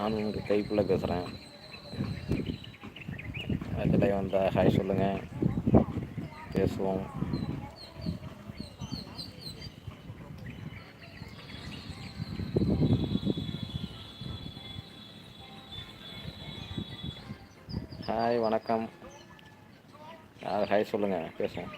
நானும் நான் உங்கள் கைக்குள்ளே பேசுகிறேன். அதில் வந்தால் ஹாய் சொல்லுங்கள் பேசுவோம். ஹாய் வணக்கம். யார் ஹாய் சொல்லுங்கள் பேசுவோம்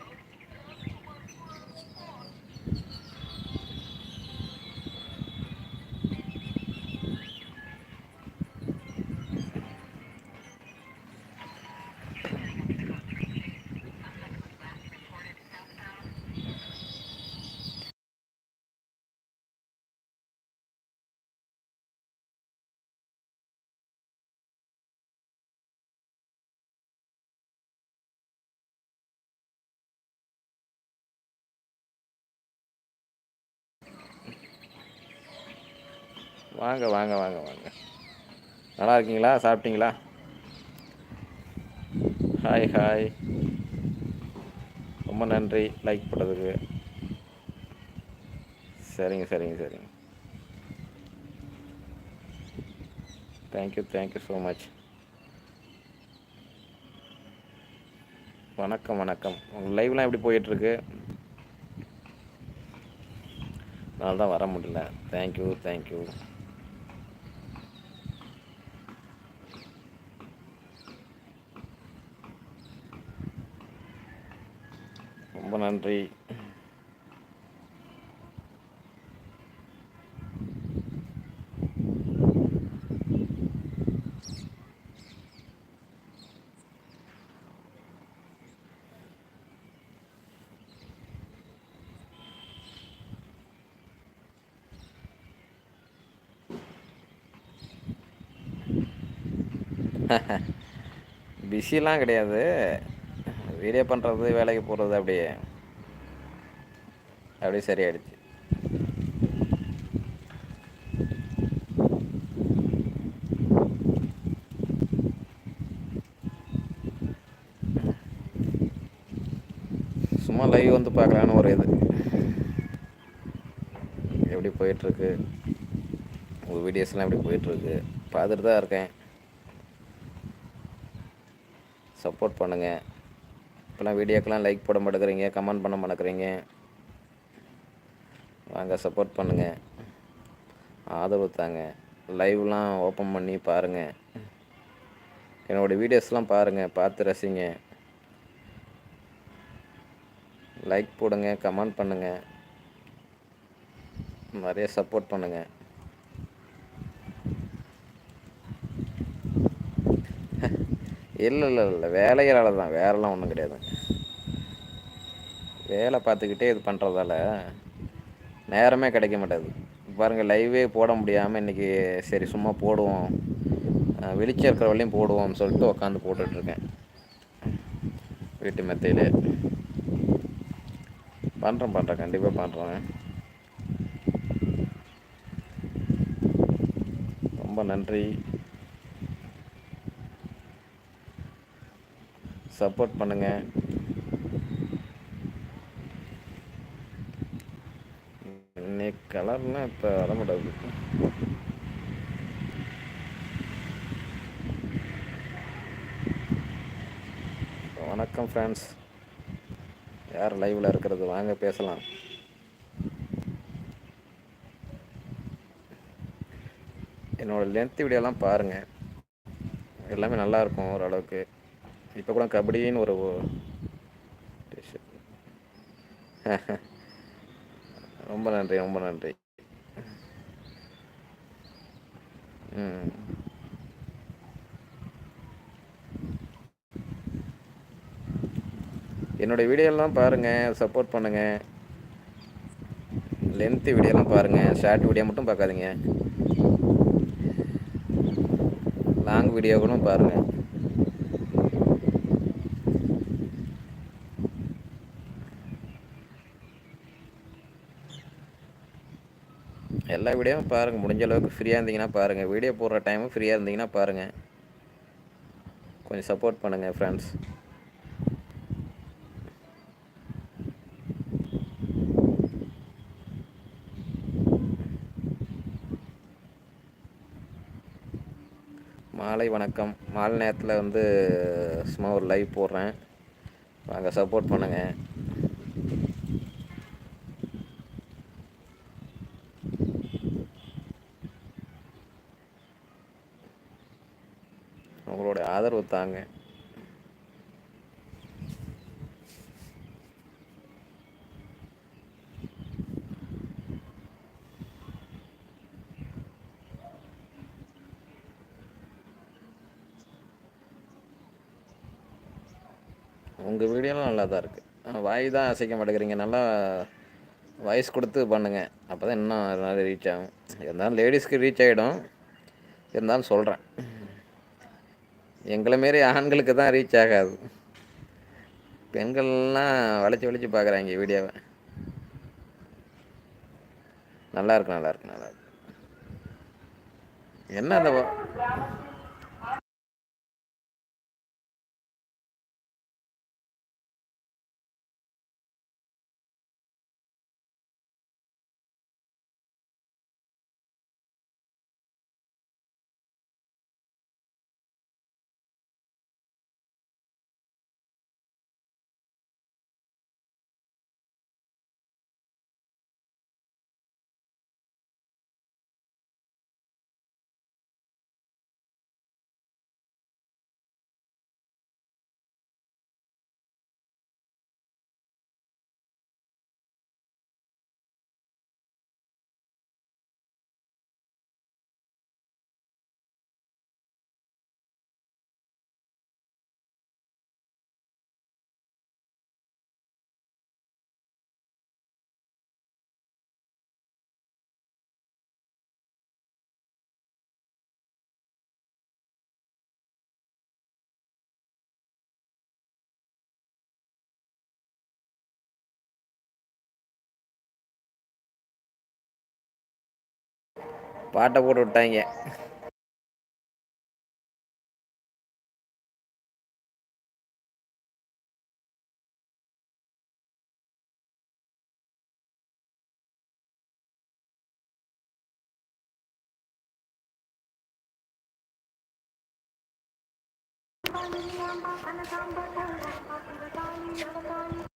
வாங்க வாங்க வாங்க வாங்க. நல்லா இருக்கீங்களா? சாப்பிட்டீங்களா? ஹாய் ஹாய் ரொம்ப நன்றி. லைக் பண்ணுறதுக்கு சரிங்க சரிங்க சரிங்க. தேங்க்யூ தேங்க்யூ ஸோ மச் வணக்கம் வணக்கம். உங்கள் லைவ்லாம் எப்படி போயிட்டுருக்கு? அதனால தான் வர முடியல. தேங்க்யூ தேங்க்யூ ரொம்ப நன்றி. பிஸிலாம் கிடையாது. வீடியோ பண்ணுறது வேலைக்கு போகிறது அப்படியே அப்படியே சரியாயிடுச்சு. சும்மா லைவ் வந்து பார்க்கலான்னு ஒரு இது. எப்படி போயிட்டுருக்கு? உங்கள் வீடியோஸ்லாம் எப்படி போயிட்டுருக்கு? பார்த்துட்டு தான் இருக்கேன். சப்போர்ட் பண்ணுங்கள் இப்போலாம் வீடியோக்கெலாம் லைக் போட மாட்டேங்கிறீங்க கமெண்ட் பண்ண மாட்டேங்கிறீங்க. வாங்க சப்போர்ட் பண்ணுங்கள் ஆதரவு தாங்க. லைவ்லாம் ஓப்பன் பண்ணி பாருங்கள் என்னோடய வீடியோஸ்லாம் பாருங்கள் பார்த்து ரசிங்க. லைக் போடுங்க கமெண்ட் பண்ணுங்கள் நிறைய சப்போர்ட் பண்ணுங்கள் இல்லை இல்லை இல்லை வேலைகளால் தான் வேறெல்லாம் ஒன்றும் கிடையாது. வேலை பார்த்துக்கிட்டே இது பண்ணுறதால நேரமே கிடைக்க மாட்டேது. பாருங்கள் லைவே போட முடியாமல் இன்றைக்கி சரி சும்மா போடுவோம். வெளிச்சம் இருக்கிற வரையும் போடுவோம்னு சொல்லிட்டு உட்காந்து போட்டுட்ருக்கேன் வீட்டு மெத்தையில். பண்ணுறேன் பண்ணுறேன் கண்டிப்பாக பண்ணுறேன் ரொம்ப நன்றி. சப்போர்ட் பண்ணுங்கள் இன்னைக்கு கலர்லாம் இப்போ வர முடியாது வணக்கம் ஃப்ரெண்ட்ஸ் யார் லைவில் இருக்கிறது? வாங்க பேசலாம். என்னோடய லென்த் வீடியோலாம் பாருங்கள் எல்லாமே நல்லா இருக்கும் ஓரளவுக்கு. இப்போ கூட கபடின்னு ஒரு ரொம்ப நன்றி ரொம்ப நன்றி. ம். என்னோடய வீடியோலாம் பாருங்கள் சப்போர்ட் பண்ணுங்கள் லென்த்து வீடியோலாம் பாருங்கள் ஷார்ட் வீடியோ மட்டும் பார்க்காதீங்க. லாங் வீடியோ கூட பாருங்கள் எல்லா வீடியோவும் பாருங்கள் முடிஞ்ச அளவுக்கு ஃப்ரீயாக இருந்தீங்கன்னா பாருங்கள் வீடியோ போடுற டைமும் ஃப்ரீயாக இருந்தீங்கன்னா பாருங்கள் கொஞ்சம் சப்போர்ட் பண்ணுங்கள் ஃப்ரெண்ட்ஸ் மாலை வணக்கம். மாலை நேரத்தில் வந்து சும்மா ஒரு லைவ் போடுறேன். வாங்க சப்போர்ட் பண்ணுங்கள் இருந்தாங்க உங்கள் வீடியோலாம் நல்லா தான் இருக்குது வாய் தான் அசைக்க மாட்டேங்கிறீங்க. நல்லா வாய்ஸ் கொடுத்து பண்ணுங்கள் அப்போ தான் இன்னும் நாள் ரீச் ஆகும். இருந்தாலும் லேடிஸ்க்கு ரீச் ஆகிடும் இருந்தாலும் சொல்கிறேன் எங்களை மாரி ஆண்களுக்கு தான் ரீச் ஆகாது. பெண்கள்லாம் வளைச்சி வளைச்சி பார்க்குறாங்க வீடியோவை நல்லா இருக்கும் நல்லா இருக்கும் நல்லா இருக்கும் என்ன அந்த பாட்டை போட்டு விட்டாங்க. I'm